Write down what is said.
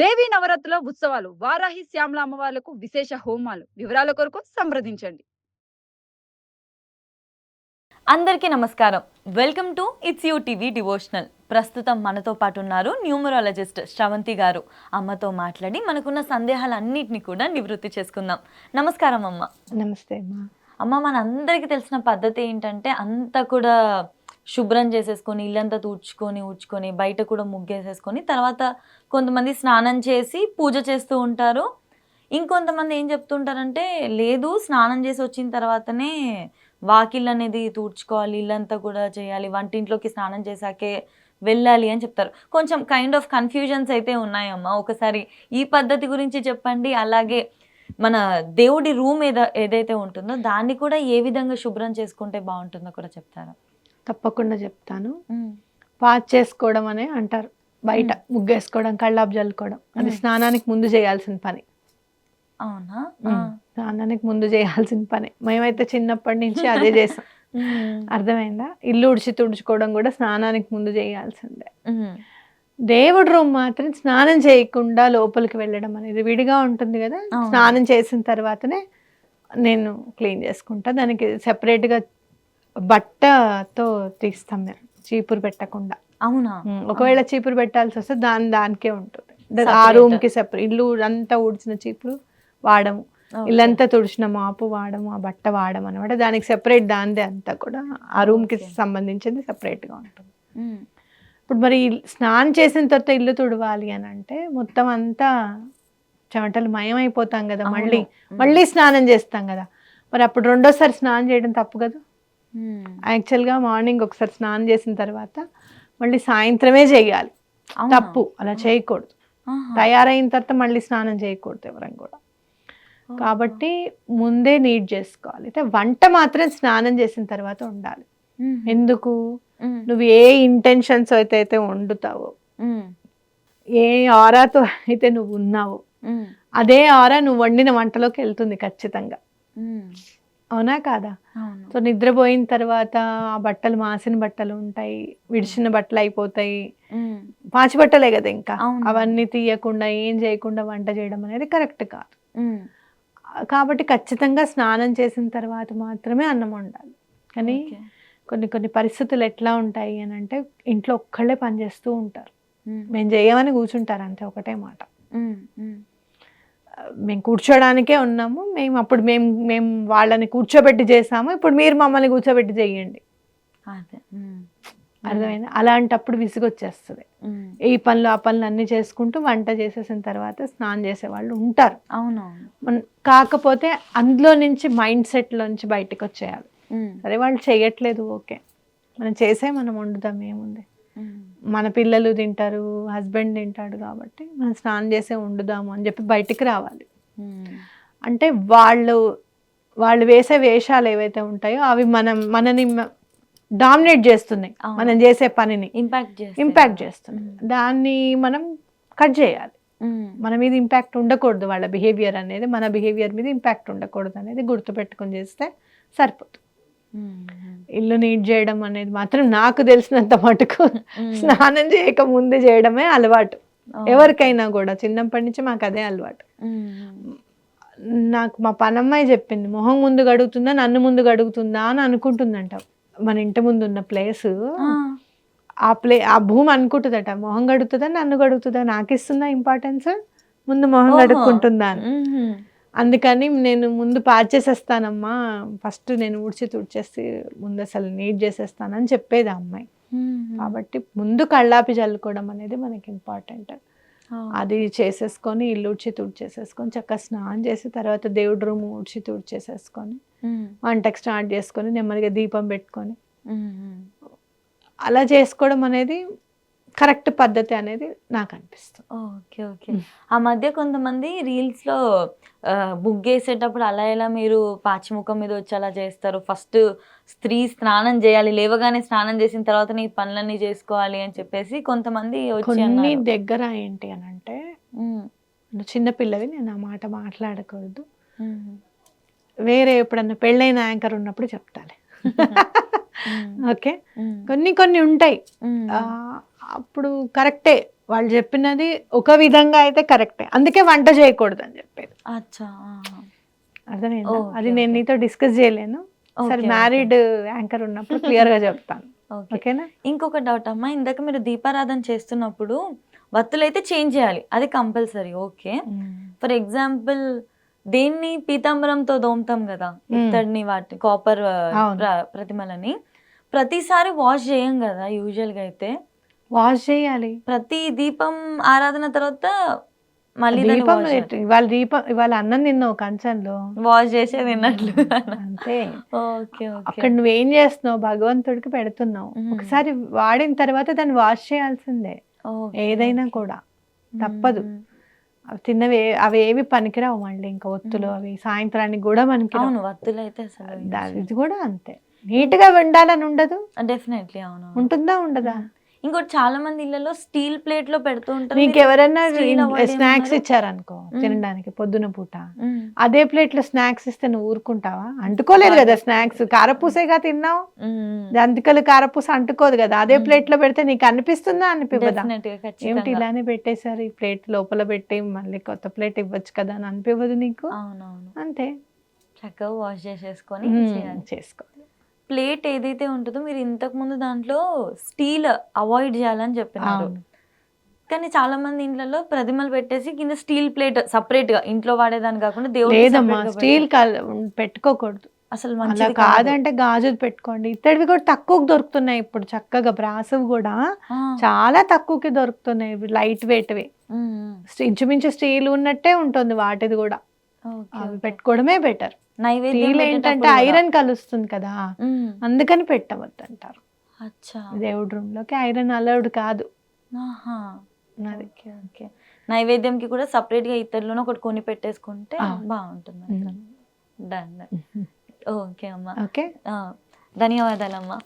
దేవీ నవరాత్రుల ఉత్సవాలు వారాహి శ్యామల అమ్మవార్లకు విశేష హోమాలు. వివరాల కొరకు సంప్రదించండి. అందరికీ నమస్కారం. Welcome to it's you TV devotional. ప్రస్తుతం మనతో పాటు ఉన్నారు న్యూమరాలజిస్ట్ శ్రవంతి గారు. అమ్మతో మాట్లాడి మనకున్న సందేహాలన్నింటినీ కూడా నివృత్తి చేసుకుందాం. నమస్కారం అమ్మ. నమస్తే అమ్మా. అమ్మ మనందరికీ తెలిసిన పద్ధతి ఏంటంటే అంతా కూడా శుభ్రం చేసేసుకొని ఇల్లంతా తూడ్చుకొని ఊడ్చుకొని బయట కూడా ముగ్గేసేసుకొని తర్వాత కొంతమంది స్నానం చేసి పూజ చేస్తూ ఉంటారు. ఇంకొంతమంది ఏం చెప్తుంటారంటే లేదు స్నానం చేసి వచ్చిన తర్వాతనే వాకిల్ అనేది తూడ్చుకోవాలి ఇల్లంతా కూడా చేయాలి వంటింట్లోకి స్నానం చేశాకే వెళ్ళాలి అని చెప్తారు. కొంచెం కైండ్ ఆఫ్ కన్ఫ్యూజన్స్ అయితే ఉన్నాయమ్మా. ఒకసారి ఈ పద్ధతి గురించి చెప్పండి. అలాగే మన దేవుడి రూమ్ ఏదో ఏదైతే ఉంటుందో దాన్ని కూడా ఏ విధంగా శుభ్రం చేసుకుంటే బాగుంటుందో కూడా చెప్తారా. తప్పకుండా చెప్తాను. పాచ్ చేసుకోవడం అనే అంటారు. బయట ముగ్గేసుకోవడం కళ్ళాపు జల్లుకోవడం. అది. స్నానానికి ముందు చేయాల్సిన పని. అవునా. స్నానానికి ముందు చేయాల్సిన పని. మేమైతే చిన్నప్పటి నుంచి అదే చేసాం. అర్థమైందా? ఇల్లు ఉడిచి తుడుచుకోవడం కూడా స్నానానికి ముందు చేయాల్సిందే. దేవుడి రూమ్ మాత్రం స్నానం చేయకుండా లోపలికి వెళ్ళడం అనేది విడిగా ఉంటుంది కదా. స్నానం చేసిన తర్వాతనే నేను క్లీన్ చేసుకుంటా. దానికి సెపరేట్గా బట్టతో తీస్తాం మేము చీపురు పెట్టకుండా అవునా ఒకవేళ చీపురు పెట్టాల్సి వస్తే దాని దానికే ఉంటుంది ఆ. రూమ్కి సెపరేట్ ఇల్లు అంతా ఊడ్చిన చీపురు వాడము. ఇల్లంతా తుడిచిన మాపు వాడము ఆ బట్ట వాడము అనమాట దానికి సెపరేట్ దానిదే అంతా కూడా ఆ రూమ్కి. సంబంధించింది separate గా ఉంటుంది. ఇప్పుడు మరి స్నానం చేసిన తర్వాత ఇల్లు తుడవాలి అని అంటే మొత్తం అంతా చెమటలు మయమైపోతాం కదా. మళ్ళీ. మళ్ళీ స్నానం చేస్తాం కదా మరి అప్పుడు రెండోసారి స్నానం చేయడం తప్పు కదా. యాక్చువల్గా మార్నింగ్ ఒకసారి స్నానం చేసిన తర్వాత మళ్ళీ సాయంత్రమే చేయాలి? తప్పు అలా చేయకూడదు. తయారైన తర్వాత మళ్ళీ స్నానం చేయకూడదు ఎవరం కూడా కాబట్టి ముందే నీట్ చేసుకోవాలి అయితే వంట మాత్రం స్నానం చేసిన తర్వాత ఉండాలి మ్మ్. ఎందుకు మ్మ్. నువ్వు ఏ ఇంటెన్షన్స్ అయితే అయితే వండుతావో. ఏ ఆరాతో అయితే నువ్వు ఉన్నావో. అదే ఆరా నువ్వు వండిన వంటలోకి వెళ్తుంది ఖచ్చితంగా. అవునా కాదా సో నిద్రపోయిన తర్వాత ఆ బట్టలు మాసిన బట్టలు ఉంటాయి విడిచిన బట్టలు అయిపోతాయి. పాచి బట్టలే కదా ఇంకా అవును. అవన్నీ తీయకుండా ఏం చేయకుండా వంట చేయడం అనేది కరెక్ట్ కాదు. కాబట్టి ఖచ్చితంగా స్నానం చేసిన తర్వాత మాత్రమే అన్నం వండాలి కానీ. కొన్ని కొన్ని పరిస్థితులు ఎట్లా ఉంటాయి అని అంటే ఇంట్లో ఒక్కళ్ళే పని చేస్తూ ఉంటారు. మేము చేయమని కూర్చుంటారు అంతే ఒకటే మాట మ్మ్. కూర్చోడానికే ఉన్నాము మేము అప్పుడు మేము మేము వాళ్ళని కూర్చోబెట్టి చేసాము ఇప్పుడు మీరు మమ్మల్ని కూర్చోబెట్టి చేయండి అదే. అర్థమైంది అలాంటప్పుడు విసుగొచ్చేస్తుంది. ఈ పనులు ఆ పనులు అన్నీ చేసుకుంటూ వంట చేసేసిన తర్వాత స్నానం చేసే వాళ్ళు ఉంటారు మన కాకపోతే అందులో నుంచి మైండ్ సెట్లో నుంచి బయటకు వచ్చేయాలి. సరే వాళ్ళు చేయట్లేదు ఓకే మనం చేసే మనం వండుదాం ఏముంది. మన పిల్లలు తింటారు హస్బెండ్ తింటాడు కాబట్టి మనం స్నానం చేసే వండుదాము అని చెప్పి బయటికి రావాలి మ్మ్. అంటే వాళ్ళు వాళ్ళు వేసే వేషాలు ఏవైతే ఉంటాయో అవి మనం మనని డామినేట్ చేస్తున్నాయి. మనం చేసే పనిని ఇంపాక్ట్. ఇంపాక్ట్ చేస్తున్నాయి మ్మ్. దాన్ని మనం కట్ చేయాలి మ్మ్. మన మీద ఇంపాక్ట్ ఉండకూడదు వాళ్ళ బిహేవియర్ అనేది మన బిహేవియర్ మీద ఇంపాక్ట్ ఉండకూడదు అనేది గుర్తుపెట్టుకొని చేస్తే సరిపోతుంది. ఇల్లు నీట్ చేయడం అనేది మాత్రం నాకు తెలిసినంత మటుకు. స్నానం చేయక ముందు చేయడమే అలవాటు. ఎవరికైనా కూడా చిన్నప్పటి నుంచి మాకు అదే అలవాటు. నాకు మా పనమ్మాయి చెప్పింది మొహం ముందు గడుగుతుందా నన్ను ముందు గడుగుతుందా అని అనుకుంటుందంట మన ఇంటి ముందు ఉన్న ప్లేస్ ఆ. ప్లే ఆ భూమి అనుకుంటుందట మొహం గడుగుతుందా నన్ను గడుగుతుందా నాకు ఇస్తుందా ఇంపార్టెన్స్ ముందు మొహం. గడుక్కుంటుందా అని. అందుకని నేను ముందు పాచ్ చేసేస్తానమ్మా ఫస్ట్ నేను ఊడ్చి తుడిచేసి ముందు అసలు నీట్ చేసేస్తానని చెప్పేది ఆ అమ్మాయి మ్మ్. కాబట్టి ముందు కళ్ళాపి చల్లుకోవడం అనేది మనకి ఇంపార్టెంట్. అది చేసేసుకొని ఇల్లు ఊడ్చి తుడిచేసేసుకొని చక్కగా స్నానం చేసి తర్వాత దేవుడి రూమ్ ఊడ్చి తుడిచేసేసుకొని. వంటకి స్టార్ట్ చేసుకొని నెమ్మదిగా దీపం పెట్టుకొని. అలా చేసుకోవడం అనేది కరెక్ట్ పద్ధతి అనేది నాకు అనిపిస్తుంది ఓకే ఓకే. ఆ మధ్య కొంతమంది రీల్స్లో ఆ, ముగ్గేసేటప్పుడు అలా ఎలా మీరు పాచిముఖం మీద వచ్చి అలా చేస్తారు? ఫస్ట్ స్త్రీ స్నానం చేయాలి లేవగానే స్నానం చేసిన తర్వాత నీ పనులన్నీ చేసుకోవాలి అని చెప్పేసి కొంతమంది వచ్చి కొన్ని అన్నారు. దగ్గర ఏంటి అని అంటే ఉమ్, నువ్వు చిన్నపిల్లవి నేను ఆ మాట మాట్లాడకూడదు. ఉమ్, వేరే ఎప్పుడన్నా పెళ్ళైన యాంకర్ ఉన్నప్పుడు చెప్తాలే. ఉమ్, ఓకే? ఉమ్, కొన్ని కొన్ని ఉంటాయి. ఉమ్, ఆ, అప్పుడు కరెక్టే. వాళ్ళు చెప్పినది ఒక విధంగా అయితే కరెక్టే. అందుకే వంట చేయకూడదు అని చెప్పేది. అచ్చా. అర్థమైందా? అది నేను. నీతో డిస్కస్ చేయలేను. సరే మ్యారీడ్ యాంకర్ ఉన్నప్పుడు క్లియర్గా చెప్తాను. ఓకే. ఓకేనా? ఇంకొక డౌట్ అమ్మా ఇందాక మీరు దీపారాధన చేస్తున్నప్పుడు వత్తులు అయితే చేంజ్ చేయాలి. అది కంపల్సరీ ఓకే. ఫర్ ఎగ్జాంపుల్ దేన్ని పీతాంబరంతో దోమతాం కదా ఇత్తడిని వాటి కాపర్. ప్రతిమలని ప్రతిసారి వాష్ చేయం కదా యూజువల్గా అయితే. వాష్ చేయాలి. ప్రతి దీపం ఆరాధన తర్వాత మళ్ళీ దీపం ఇవాళ దీపం ఇవాళ అన్నం తిన్నావు కంచంలో. వాష్ చేసే తిన్నట్లు. అంతే. అక్కడ నువ్వేం చేస్తున్నావు? భగవంతుడికి పెడుతున్నావు. ఒకసారి వాడిన తర్వాత దాన్ని వాష్ చేయాల్సిందే. ఏదైనా కూడా. తప్పదు. అవి తిన్నవి అవి ఏవి పనికిరావు మళ్ళీ. ఇంకా ఒత్తులు. అవి సాయంత్రానికి కూడా మనకి వత్తులు అయితే ఇది కూడా అంతే. నీట్గా ఉండాలని ఉండదు. డెఫినెట్లీ అవును ఉంటుందా ఉండదా? ఇంకోటి చాలా మంది ఇళ్ళలో స్టీల్ ప్లేట్లో పెడుతూ ఉంటారు మీరు- ఎవరైనా స్నాక్స్? ఇచ్చారనుకో. తినడానికి పొద్దున పూట. అదే ప్లేట్లో స్నాక్స్ ఇస్తే నువ్వు ఊరుకుంటావా అంటుకోలేదు కదా స్నాక్స్ కారపూసేగా తిన్నావు మ్మ్. దంతికలు కారపూస అంటుకోదు కదా అదే. ప్లేట్లో పెడితే నీకు అనిపిస్తుందా అనిపివ్వదా ఏమిటి. ఇలానే పెట్టేశారు ఈ ప్లేట్ లోపల పెట్టి మళ్ళీ కొత్త ప్లేట్ ఇవ్వచ్చు కదా అని అనిపివ్వదు నీకు అంతే చక్కగా వాష్ చేసేసుకొని మ్మ్. ప్లేట్ ఏదైతే ఉంటుందో మీరు ఇంతకు ముందు దాంట్లో స్టీల్ అవాయిడ్ చేయాలని చెప్పినారు. కానీ చాలా మంది ఇంట్లో ప్రతిమలు పెట్టేసి కింద స్టీల్ ప్లేట్ సపరేట్గా ఇంట్లో వాడేదాని కాకుండా దేవుడు స్టీల్ పెట్టుకోకూడదు. అసలు అలా. కాదంటే గాజులు పెట్టుకోండి. ఇత్తడివి కూడా తక్కువకి దొరుకుతున్నాయి ఇప్పుడు చక్కగా బ్రాసవి కూడా. చాలా తక్కువకి దొరుకుతున్నాయి లైట్ వెయిట్వి. ఇంచుమించు స్టీల్ ఉన్నట్టే ఉంటుంది వాటిది కూడా. అవి. పెట్టుకోవడమే బెటర్. నైవేద్యం ఏంటంటే. ఐరన్ కలుస్తుంది కదా. అందుకని పెట్టవద్దు అంటారు అచ్చా. దేవుడి రూమ్లోకి ఐరన్ అలౌడ్ కాదు. నైవేద్యంకి కూడా సపరేట్గా ఇతరులను ఒకటి కొని పెట్టేసుకుంటే. బాగుంటుంది. డన్ ఓకే అమ్మా. ఓకే. ధన్యవాదాలమ్మా.